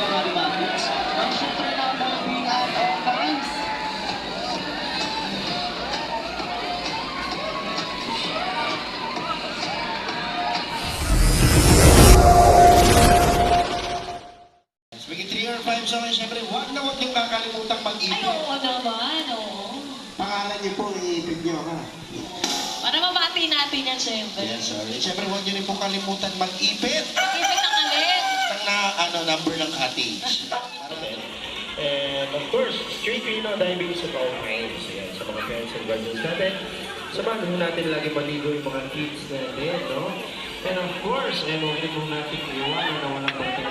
Marcos. Mag-shoot na lang ng being out of times. Maging 3 or 5 sa akin, syempre, huwag na huwag niyong kakalimutang Ay, mag-ipon. oo naman, oo. Pangalan niyo po, iipin niyo ha. Para mabati natin yan, syempre. Yes, sir. Siyempre, huwag niyo rin po kalimutan mag-ipit na, ano, number ng cottage. And of course, straight Reno Diabetes at all times. Ayan, sa mga parents and guardians natin. Samahan ho natin lagi maligo yung mga kids natin, no? And of course, eh, huwag natin iwanan na walang parte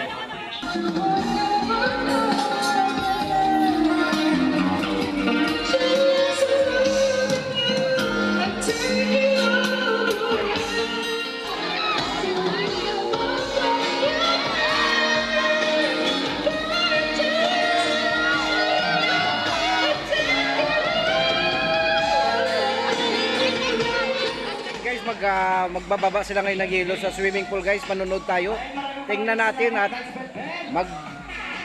mag, ah, magbababa sila ngayon ng yelo sa swimming pool guys. Manonood tayo. Tingnan natin at mag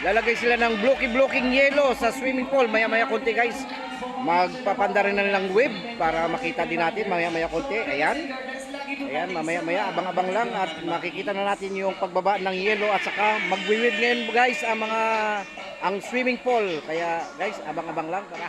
lalagay sila ng blocky-blocking yelo sa swimming pool. Maya-maya konti guys. Magpapanda rin na nilang wave para makita din natin maya-maya konti. Ayan. Ayan, mamaya-maya abang-abang lang at makikita na natin yung pagbaba ng yelo at saka magwiwid ngayon guys ang mga ang swimming pool. Kaya guys, abang-abang lang. Tara.